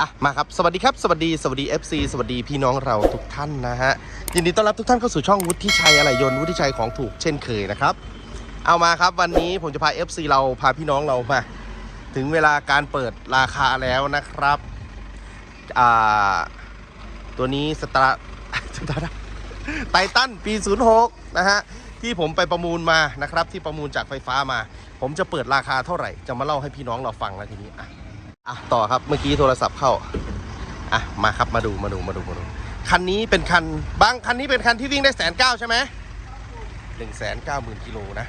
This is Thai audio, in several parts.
อะมาครับ สวัสดีครับ สวัสดี สวัสดี FC สวัสดีพี่น้องเราทุกท่านนะฮะ ยินดีต้อนรับทุกท่านเข้าสู่ช่องวุฒิชัยอะไรยนต์วุฒิชัยของถูกเช่นเคยนะครับ เอามาครับวันนี้ผมจะพา FC เราพาพี่น้องเรามา ถึงเวลาการเปิดราคาแล้วนะครับอ่าตัวนี้สตาร์สตาร์ไททันปี 06 นะฮะ ที่ผมไปประมูลมานะครับ ที่ประมูลจากไฟฟ้ามา ผมจะเปิดราคาเท่าไหร่ จะมาเล่าให้พี่น้องเราฟังแล้วทีนี้อะ อะต่อครับเมื่อกี้โทรศัพท์เข้าอะมาครับมาดูมาดูมาดูมาดูคันนี้เป็นคันบางคันนี้เป็นคันที่วิ่งได้แสนเก้าใช่ไหมหนึ่งแสนเก้าหมื่นกิโลนะ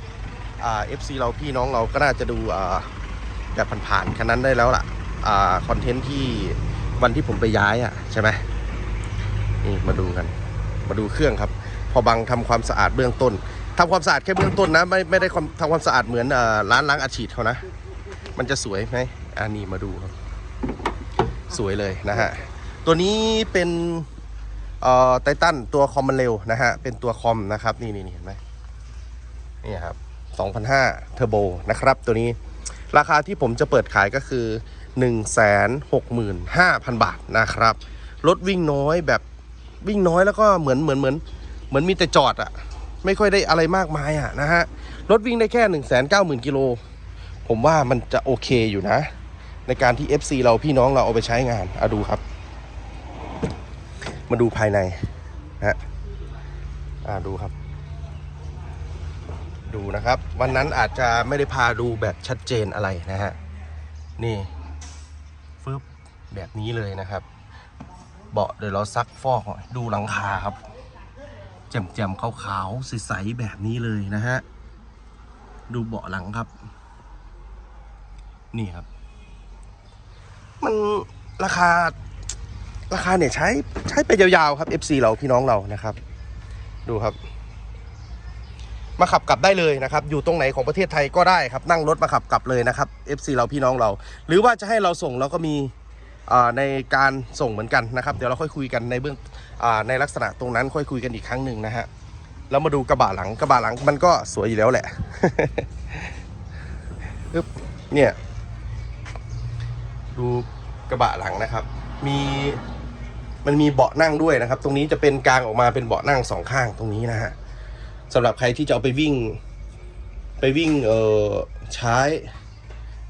อ่าเอฟซีเราพี่น้องเราก็น่าจะดูอ่าแบบผ่านๆคันนั้นได้แล้วล่ะอ่าคอนเทนต์ที่วันที่ผมไปย้ายอะใช่ไหมนี่มาดูกันมาดูเครื่องครับ พอบังทำความสะอาดเบื้องต้นทำความสะอาดแค่เบื้องต้นนะไม่ไม่ได้ทำความสะอาดเหมือนเอ่อร้านล้างอาชีพเขานะ มันจะสวยไหม อันนี้มาดูครับ สวยเลยนะฮะ ตัวนี้เป็นเอ่อไททันตัวคอมมันเร็วนะฮะ เป็นตัวคอมนะครับ นี่นี่เห็นไหมนี่ครับ2,500เทอร์โบนะครับ ตัวนี้ราคาที่ผมจะเปิดขายก็คือ 165,000 บาทนะครับ รถวิ่งน้อยแบบวิ่งน้อยแล้วก็เหมือนเหมือนเหมือนเหมือนมีแต่จอดอะไม่ค่อยได้อะไรมากมายอะนะฮะ รถวิ่งได้แค่ 190,000กิโล ผมว่ามันจะโอเคอยู่นะ ในการที่ FC เราพี่น้องเราเอาไปใช้งานอะดูครับ มาดูภายในนะฮะอ่าดูครับ ดูนะครับ วันนั้นอาจจะไม่ได้พาดูแบบชัดเจนอะไรนะฮะนี่ฟึบแบบนี้เลยนะครับ เบาะเดี๋ยวเราซักฟอกหน่อยดูหลังคาครับแจ่มๆขาวๆใสๆแบบนี้เลยนะฮะดูเบาะหลังครับ นี่ครับ มันราคาราคาเนี่ยใช้ใช้ไปยาวๆครับ FC เราพี่น้องเรานะครับ ดูครับ มาขับกลับได้เลยนะครับ อยู่ตรงไหนของประเทศไทยก็ได้ครับ นั่งรถมาขับกลับเลยนะครับ FC เราพี่น้องเรา หรือว่าจะให้เราส่งเราก็มีในการส่งเหมือนกันนะครับ เดี๋ยวเราค่อยคุยกันในเบื้องอในลักษณะตรงนั้นค่อยคุยกันอีกครั้งหนึ่งนะฮะแล้วมาดูกระบะหลังกระบะหลังมันก็สวยอยู่แล้วแหละเนี่ยดู กระบะหลังนะครับ มีมันมีเบาะนั่งด้วยนะครับ ตรงนี้จะเป็นกลางออกมาเป็นเบาะนั่งสองข้างตรงนี้นะฮะสำหรับใครที่จะเอาไปวิ่ง ไปวิ่งเอ่อใช้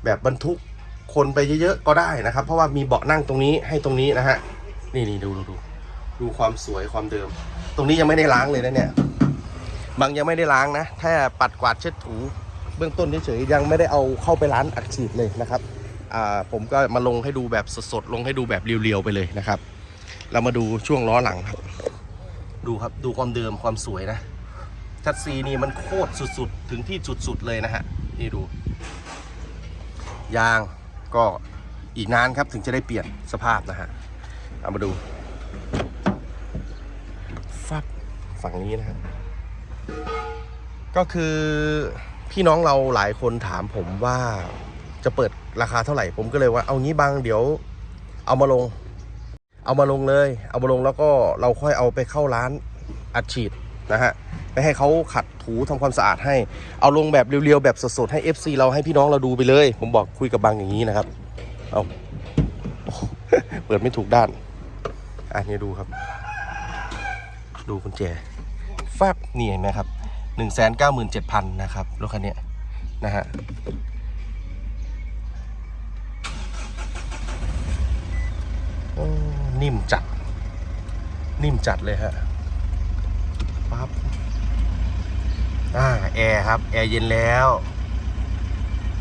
แบบบรรทุกคนไปเยอะๆก็ได้นะครับ เพราะว่ามีเบาะนั่งตรงนี้ให้ตรงนี้นะฮะนี่นี่ดูดูดูดูความสวยความเดิม ตรงนี้ยังไม่ได้ล้างเลยนะเนี่ยบางยังไม่ได้ล้างนะแค่ปัดกวาดเช็ดถู เบื้องต้นเฉยๆยังไม่ได้เอาเข้าไปร้านอัดฉีดเลยนะครับ ผมก็มาลงให้ดูแบบสดๆ ลงให้ดูแบบเรียวๆไปเลยนะครับ เรามาดูช่วงล้อหลังครับ ดูครับดูความเดิมความสวยนะชัดซีนี่มันโคตรสุดๆ ถึงที่สุดๆเลยนะฮะนี่ดู ยางก็อีกนานครับถึงจะได้เปลี่ยนสภาพนะฮะเอามาดูฟับฝั่งนี้นะฮะก็คือพี่น้องเราหลายคนถามผมว่า จะเปิดราคาเท่าไหร่ ผมก็เลยว่าเอางี้บางเดี๋ยว เอามาลง เอามาลงเลย เอามาลงแล้วก็เราค่อยเอาไปเข้าร้านอัดฉีดนะฮะไปให้เขาขัดถูทำความสะอาดให้ เอาลงแบบเรียวๆแบบสดๆให้ FC เราให้พี่น้องเราดูไปเลย ผมบอกคุยกับบางอย่างนี้นะครับ เอาเปิดไม่ถูกด้านอันนี้ดูครับ ดูกุญแจฟาบนี่เห็นไหมครับหนึ่งแสนเก้าหมื่นเจ็ดพันนะครับรถคันนี้นะฮะ นิ่มจัด นิ่มจัดเลยฮะปั๊บอ่าแอร์ครับ แอร์เย็นแล้ว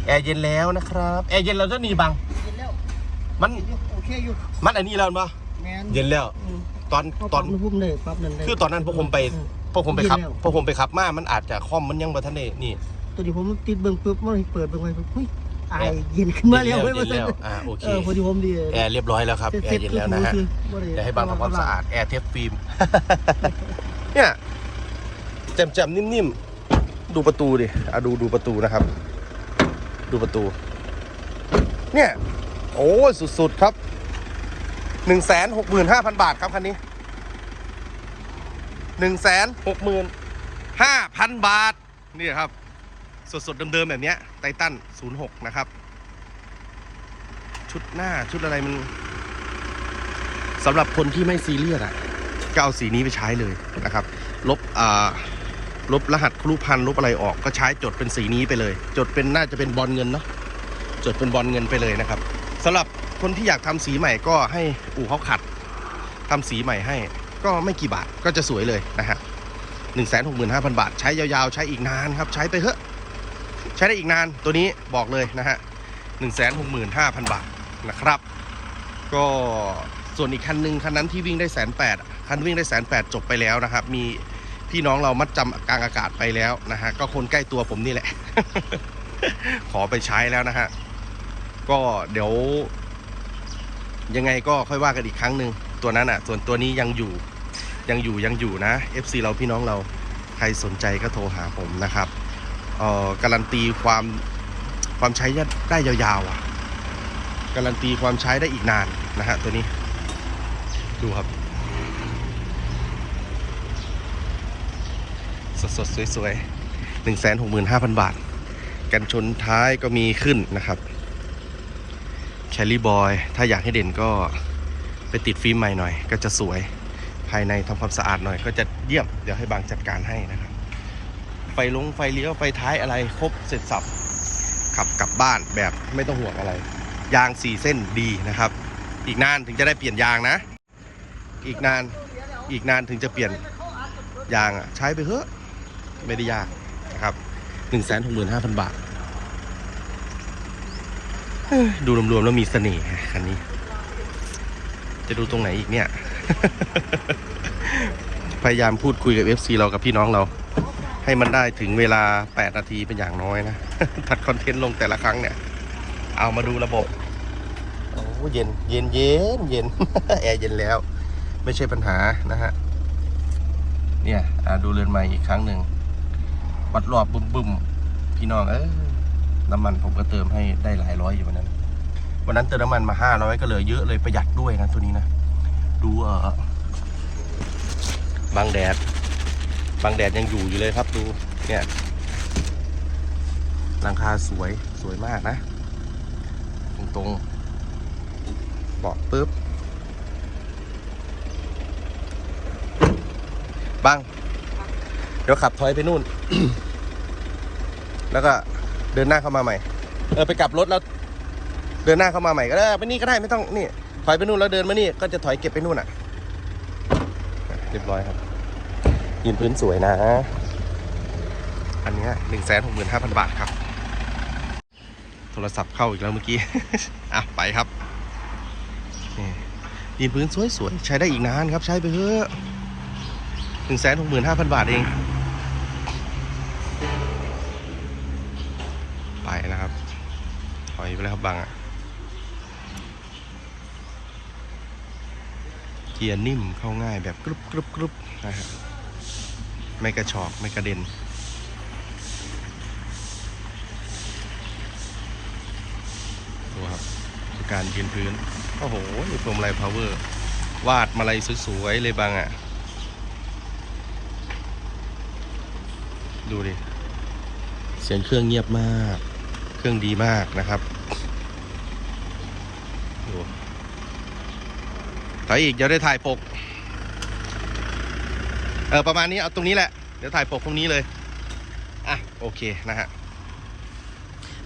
แอร์เย็นแล้วนะครับ แอร์เย็นแล้วจะหนีบัง เย็นแล้ว มันโอเคอยู่ มันอันนี้แล้วปะแมนเย็นแล้วอืมตอนเขาตปอรันบอุณหภูมิเลยปรับนั่นเลยคือตอนนั้นพวกผมไปอืพวกผมไปขับเย็นแล้วพวกผมไปขับมา มันอาจจะคอมมันยังบ่ทันได้นี่ ตัวนี้ผมติดเบิ่งปุ๊บมันเปิดเบิ่งไว้ปุ๊บเฮ้ย อายเย็นขึ้นมาแล้วเว้ยเย็นแล้วว่าอ่าโอเค เออพอดีผมดี แอร์เรียบร้อยแล้วครับ แอร์เย็นแล้วนะฮะ เดี๋ยวให้บางทำความสะอาด แอร์เทปฟิล์ม เนี่ยแจ่มๆนิ่มๆ ดูประตูดิอะดูดูประตูนะครับ ดูประตู เนี่ย โอ้ยสุดๆครับหนึ่งแสนหกหมื่นห้าพันบาทครับคันนี้หนึ่งแสนหกหมื่นห้าพันบาท นี่ครับ สดๆเดิมๆแบบนี้ไททัน06 นะครับ ชุดหน้าชุดอะไรมันสำหรับคนที่ไม่ซีเรียสอะก็เอาสีนี้ไปใช้เลยนะครับ ลบอ่าลบรหัสครูพันลบอะไรออกก็ใช้จดเป็นสีนี้ไปเลย จดเป็นน่าจะเป็นบอลเงินเนาะจดเป็นบอลเงินไปเลยนะครับสำหรับคนที่อยากทำสีใหม่ก็ให้อู่เขาขัดทำสีใหม่ให้ ก็ไม่กี่บาทก็จะสวยเลยนะฮะหนึ่งแสนหกหมื่นห้าพันบาท ใช้ยาวๆ ใช้อีกนานครับ ใช้ไปเถอะ ใช้ได้อีกนานตัวนี้บอกเลยนะฮะหนึ่งแสนหกหมื่นห้าพันบาทนะครับ ก็ส่วนอีกคันหนึ่งคันนั้นที่วิ่งได้แสนแปดคันวิ่งได้แสนแปดจบไปแล้วนะครับ มีพี่น้องเรามัดจำกลางอากาศไปแล้วนะฮะก็คนใกล้ตัวผมนี่แหละ ขอไปใช้แล้วนะฮะก็เดี๋ยว ยังไงก็ค่อยว่ากันอีกครั้งหนึ่งตัวนั้นอะ ส่วนตัวนี้ยังอยู่ยังอยู่ยังอยู่นะ FC เราพี่น้องเราใครสนใจก็โทรหาผมนะครับ การันตีความความใช้ได้ยาวๆอะการันตีความใช้ได้อีกนานนะฮะตัวนี้ ดูครับ สดๆ สวยๆหนึ่งแสนหกหมื่นห้าพันบาท กันชนท้ายก็มีขึ้นนะครับแคลรี่บอย ถ้าอยากให้เด่นก็ไปติดฟิล์มใหม่หน่อย ก็จะสวยภายในทำความสะอาดหน่อย ก็จะเยี่ยม เดี๋ยวให้บางจัดการให้นะครับ ไฟลงไฟเลี้ยวไฟท้ายอะไรครบเสร็จสับขับกลับบ้านแบบไม่ต้องห่วงอะไร ยางสี่เส้นดีนะครับ อีกนานถึงจะได้เปลี่ยนยางนะ อีกนานอีกนานถึงจะเปลี่ยนยางอะใช้ไปเถอะไม่ได้ยากนะครับหนึ่งแสนหกหมื่นห้าพันบาทดูรวมๆแล้วมีเสน่ห์คันนี้ จะดูตรงไหนอีกเนี่ย พยายามพูดคุยกับ FC เรากับพี่น้องเรา ให้มันได้ถึงเวลา 8 นาทีเป็นอย่างน้อยนะ ถัดคอนเทนต์ลงแต่ละครั้งเนี่ย เอามาดูระบบ โอ้เย็น เย็นเย็นเย็น แอร์เย็นแล้ว ไม่ใช่ปัญหานะฮะ เนี่ยดูเรือนใหม่อีกครั้งหนึ่ง วัดรอบบึ้มบึ้มพี่น้อง เออน้ำมันผมก็เติมให้ได้หลายร้อยอยู่วันนั้น วันนั้นเติมน้ำมันมาห้าร้อยก็เลือเยอะเลยประหยัดด้วยนะตัวนี้นะ ดูเออบางแดด บางแดดยังอยู่อยู่เลยครับดูเนี่ยหลังคาสวยสวยมากนะ ตรงตรงเบาะปุ๊บบางเดี๋ยวขับถอยไปนู่น แล้วก็เดินหน้าเข้ามาใหม่ เออไปกลับรถแล้ว เดินหน้าเข้ามาใหม่ก็ได้ไปนี่ก็ได้ไม่ต้องนี่ถอยไปนู่นแล้วเดินมานี่ก็จะถอยเก็บไปนู่นอะ เรียบร้อยครับ ยืนพื้นสวยนะ อันเนี้หนึ่งแสนหกหมื่นห้าพันบาทครับ โทรศัพท์เข้าอีกแล้วเมื่อกี้ อะ ไปครับนี่ยืนพื้นสวยๆ ใช้ได้อีกนานครับ ใช้ไปเถอะหนึ่งแสนหกหมื่นห้าพันบาทเอง ไปนะครับ ถอยไปแล้วครับบังอะเกียร์นิ่มเข้าง่ายแบบกรุบกรุบกรุบนะฮะ ไม่กระชอกไม่กระเด็น ดูครับการยืนพื้น โอ้โหมีพวงมาลัยพาวเวอร์ วาดมาลัยสวยๆเลยบางอะ ดูดิ เสียงเครื่องเงียบมาก เครื่องดีมากนะครับดูถ่ายอีกเดี๋ยวได้ถ่ายปก ออประมาณนี้เอาตรงนี้แหละ เดี๋ยวถ่ายปกตรงนี้เลย อะโอเคนะฮะ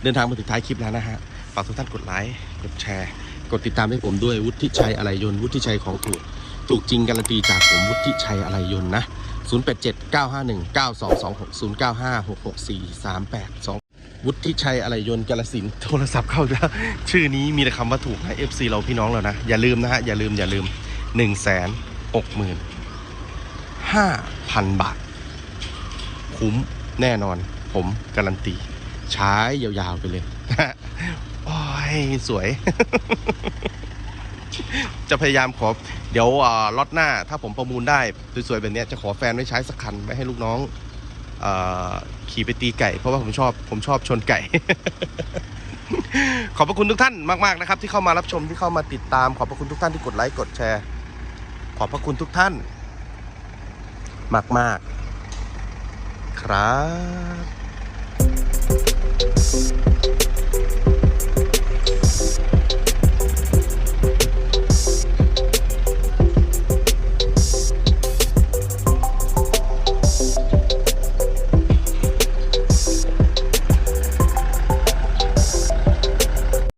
เดินทางมาถึงท้ายคลิปแล้วนะฮะ ฝากทุกท่านกดไลค์ กดแชร์ กดติดตามให้ผมด้วย วุฒิชัยอะไรยนต์วุฒิชัยของถูก ถูกจริงการันตีจากผมวุฒิชัยอะไรยนต์นะ 087 951 9226 095 664 382วุฒิชัยอะไรยนต์กาลสินโทรศัพท์เข้าแล้วชื่อนี้มีแต่คำว่าถูกนะ FC เราพี่น้องเรานะ อย่าลืมนะฮะ อย่าลืมอย่าลืม 1 6 0 0 0 5,000 บาท คุ้มแน่นอน ผมการันตี ใช้ยาวๆไปเลยโอ้ย สวย จะพยายามขอ เดี๋ยวอ่าล็อตหน้า ถ้าผมประมูลได้ สวยๆแบบเนี้ยจะขอแฟนไว้ใช้สักคันไว้ให้ลูกน้องอ่าขี่ไปตีไก่ เพราะว่าผมชอบ ผมชอบชนไก่ ขอบพระคุณทุกท่านมากๆนะครับ ที่เข้ามารับชมที่เข้ามาติดตาม ขอบพระคุณทุกท่านที่กดไลค์กดแชร์ ขอบพระคุณทุกท่าน มาก ๆ ครับ